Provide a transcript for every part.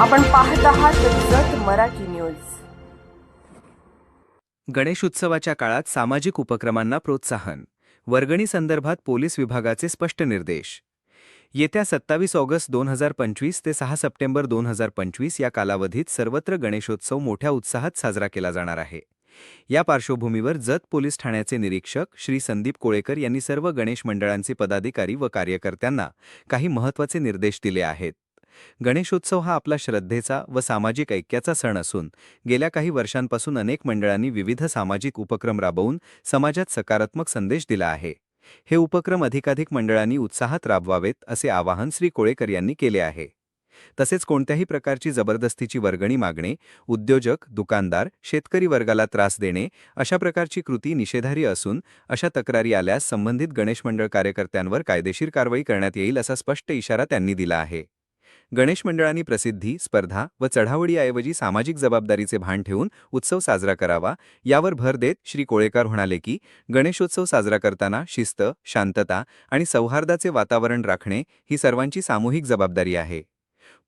आपण पाहत आहात जत मराठी न्यूज. गणेशोत्सवाच्या काळात सामाजिक उपक्रमांना प्रोत्साहन. वर्गणी संदर्भात पोलीस विभागाचे स्पष्ट निर्देश. येत्या सत्तावीस ऑगस्ट दोन हजार पंचवीस ते सहा सप्टेंबर दोन हजार पंचवीस या कालावधीत सर्वत्र गणेशोत्सव मोठ्या उत्साहात साजरा केला जाणार आहे. या पार्श्वभूमीवर जत पोलीस ठाण्याचे निरीक्षक श्री संदीप कोळेकर यांनी सर्व गणेश मंडळांचे पदाधिकारी व कार्यकर्त्यांना काही महत्त्वाचे निर्देश दिले आहेत. गणेशोत्सव हा आपला श्रद्धेचा व सामाजिक ऐक्याचा सण असून गेल्या काही वर्षांपासून अनेक मंडळांनी विविध सामाजिक उपक्रम राबवून समाजात सकारात्मक संदेश दिला आहे. हे उपक्रम अधिकाधिक मंडळांनी उत्साहात राबवावेत असे आवाहन श्री कोळेकर यांनी केले आहे. तसेच कोणत्याही प्रकारची जबरदस्तीची वर्गणी मागणे उद्योजक दुकानदार शेतकरी वर्गाला त्रास देणे अशा प्रकारची कृती निषेधारी असून अशा तक्रारी आल्यास संबंधित गणेश मंडळ कार्यकर्त्यांवर कायदेशीर कारवाई करण्यात येईल असा स्पष्ट इशारा त्यांनी दिला आहे. गणेश मंडळांनी प्रसिद्धी स्पर्धा व चढावडीऐवजी सामाजिक जबाबदारीचे भान ठेवून उत्सव साजरा करावा यावर भर देत श्री कोळेकर म्हणाले की गणेशोत्सव साजरा करताना शिस्त शांतता आणि सौहार्दाचे वातावरण राखणे ही सर्वांची सामूहिक जबाबदारी आहे.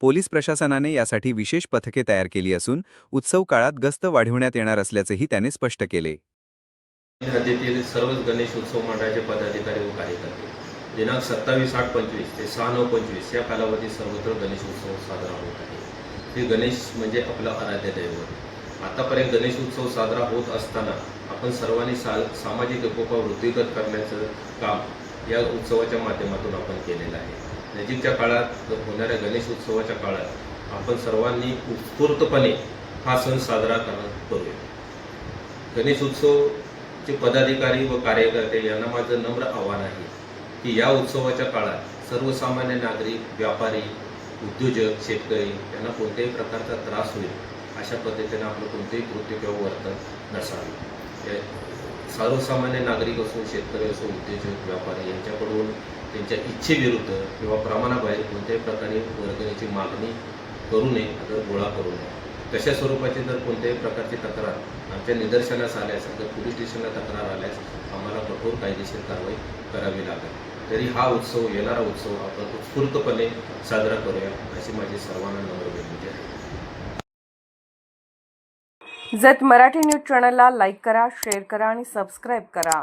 पोलीस प्रशासनाने यासाठी विशेष पथके तयार केली असून उत्सव काळात गस्त वाढविण्यात येणार असल्याचेही त्याने स्पष्ट केले. राज्यातील सर्वच गणेशोत्सव मंडळाचे पदाधिकारी व कार्यकर्ते दिनांक सत्तावीस आठ पंचवीस ते सहा नऊ पंचवीस या कालावधीत सर्वत्र गणेश उत्सव साजरा होत आहे. श्री गणेश म्हणजे आपलं आराध्य दैवत. आतापर्यंत गणेश उत्सव साजरा होत असताना आपण सर्वांनी सा सामाजिक एकोपा वृद्धिगत करण्याचं काम या उत्सवाच्या माध्यमातून आपण केलेलं आहे. नजीकच्या काळात होणाऱ्या गणेश उत्सवाच्या काळात आपण सर्वांनी उत्स्फूर्तपणे हा सण साजरा करणं करूया. गणेश उत्सवचे पदाधिकारी व कार्यकर्ते यांना माझं नम्र आव्हान आहे. की या उत्सवाच्या काळात सर्वसामान्य नागरिक व्यापारी उद्योजक शेतकरी यांना कोणत्याही प्रकारचा त्रास होईल अशा पद्धतीने आपलं कोणतेही कृत्य किंवा वर्तन नसावे. सर्वसामान्य नागरिक असो शेतकरी असो उद्योजक व्यापारी यांच्याकडून त्यांच्या इच्छेविरुद्ध किंवा प्रमाणाबाहेर कोणत्याही प्रकारे वर्गणीची मागणी करू नये अगर गोळा करू नये. तशा स्वरूपाची जर कोणत्याही प्रकारची तक्रार आमच्या निदर्शनास आल्यास अगर पोलीस स्टेशनला तक्रार आल्यास आम्हाला कठोर कायदेशीर कारवाई करावी लागेल. तरी हा उत्सव येणारा उत्सव आपण उत्स्फूर्तपणे साजरा करूया अशी माझी सर्वांना नम्र विनंती आहे. जत मराठी न्यूज चॅनलला लाईक करा शेअर करा आणि सबस्क्राईब करा.